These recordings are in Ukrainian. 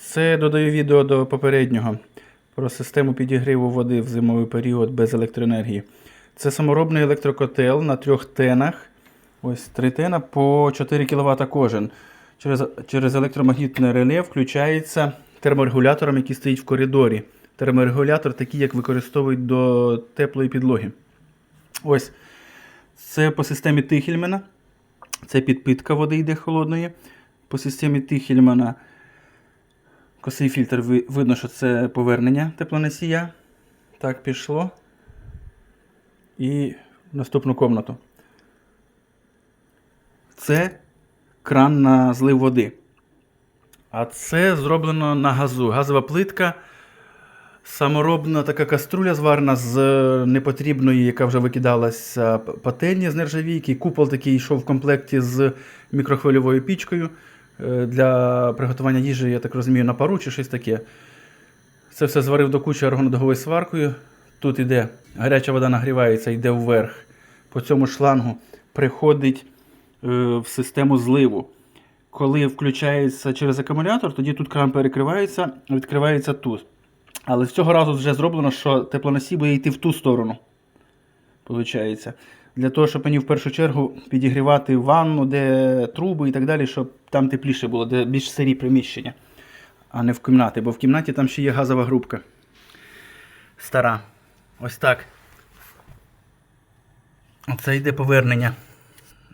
Це додаю відео до попереднього про систему підігріву води в зимовий період без електроенергії. Це саморобний електрокотел на трьох тенах. Ось три тена по 4 кВт кожен. Через, через електромагнітне реле включається терморегулятором, який стоїть в коридорі. Терморегулятор такий, як використовують до теплої підлоги. Ось. Це по системі Тихельмана. Це підпитка води йде холодної. По системі Тихельмана косий фільтр видно, що це повернення теплоносія. Так, пішло. І в наступну комнату. Це кран на злив води. А це зроблено на газу. Газова плитка. Саморобна така каструля зварена з е, непотрібної, яка вже викидалася пательні з нержавійки. Купол такий йшов в комплекті з мікрохвильовою пічкою для приготування їжі, я так розумію, на пару чи щось таке. Це все зварив до кучі аргонодоговою сваркою. Тут іде гаряча вода нагрівається, йде вверх. По цьому шлангу приходить е, в систему зливу. Коли включається через акумулятор, тоді тут кран перекривається, відкривається тут. Але з цього разу вже зроблено, що теплоносій буде йти в ту сторону. Получається. Для того, щоб мені в першу чергу підігрівати ванну, де труби і так далі, щоб там тепліше було, де більш сирі приміщення, а не в кімнаті. Бо в кімнаті там ще є газова грубка. Стара. Ось так. Це йде повернення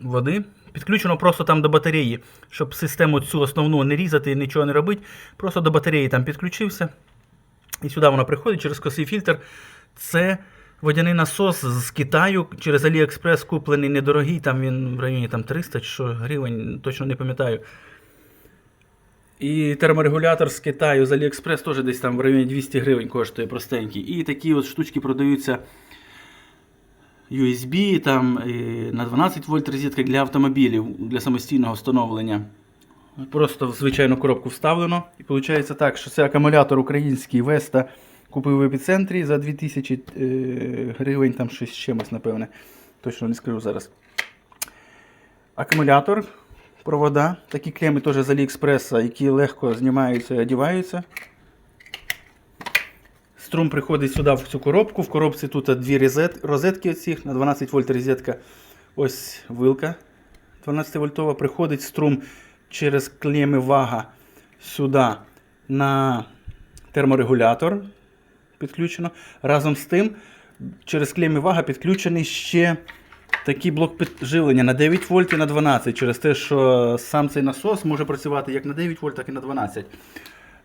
води. Підключено просто там до батареї, щоб систему цю основну не різати, нічого не робити. Просто до батареї там підключився. І сюди воно приходить через косий фільтр. Це водяний насос з Китаю через AliExpress куплений недорогий, там він в районі там, 300 чи що гривень, точно не пам'ятаю. І терморегулятор з Китаю з AliExpress теж десь там в районі 200 гривень коштує простенький. І такі от штучки продаються USB, там і на 12 вольт розетка для автомобілів для самостійного встановлення. Просто в звичайну коробку вставлено. І виходить так, що це акумулятор український Веста купив в епіцентрі за 2000 е, гривень, там щось чимось, напевне. Точно не скажу зараз. Акумулятор, провода, такі клеми теж з Аліекспреса, які легко знімаються і одіваються. Струм приходить сюди в цю коробку. В коробці тут дві розет, розетки оцих, на 12 вольт розетка. Ось вилка 12 вольтова. Приходить струм через клеми вага сюди на терморегулятор. Підключено. Разом з тим, через клеми вага підключений ще такий блок підживлення на 9 вольт і на 12, через те, що сам цей насос може працювати як на 9 вольт, так і на 12.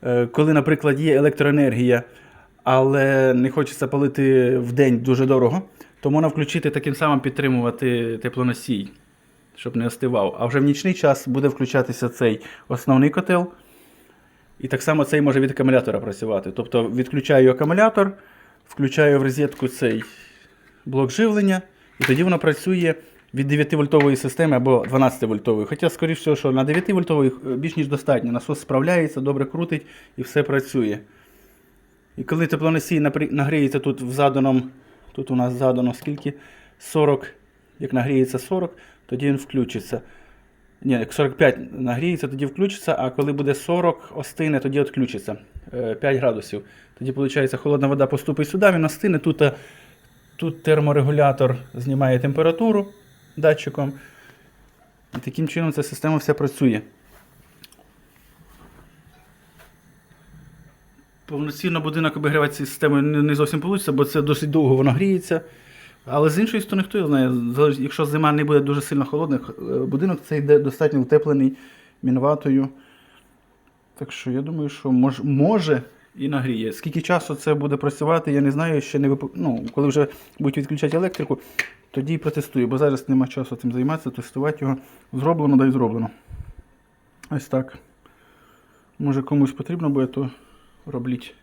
Е, Коли, наприклад, є електроенергія, але не хочеться палити в день дуже дорого, то можна включити таким самим підтримувати теплоносій, щоб не остивав. А вже в нічний час буде включатися цей основний котел. І так само цей може від акумулятора працювати. Тобто відключаю акумулятор, включаю в розетку цей блок живлення, і тоді воно працює від 9 вольтової системи або 12 вольтової. Хоча, скоріш всього, що на 9 вольтової більш ніж достатньо. Насос справляється, добре крутить і все працює. І коли теплоносій нагріється тут в заданому, тут у нас задано скільки? 40, як нагріється 40, тоді він включиться. Ні, як 45 нагріється, тоді включиться, а коли буде 40, остине, тоді відключиться. Е, 5 градусів. Тоді, виходить, холодна вода поступить сюди, він остине. Тут, е, тут терморегулятор знімає температуру датчиком. І таким чином ця система вся працює. Повноцінно будинок обігрівати цією системою не зовсім вийде, бо це досить довго воно гріється. Але з іншої сторони, хто його знає, якщо зима не буде дуже сильно холодна, е, будинок цей йде достатньо утеплений мінватою. Так що я думаю, що мож, може і нагріє. Скільки часу це буде працювати, я не знаю, ще не вип... ну, коли вже будуть відключати електрику, тоді і протестую, бо зараз нема часу цим займатися, тестувати його. Зроблено, да й зроблено. Ось так. Може комусь потрібно буде, то робліть.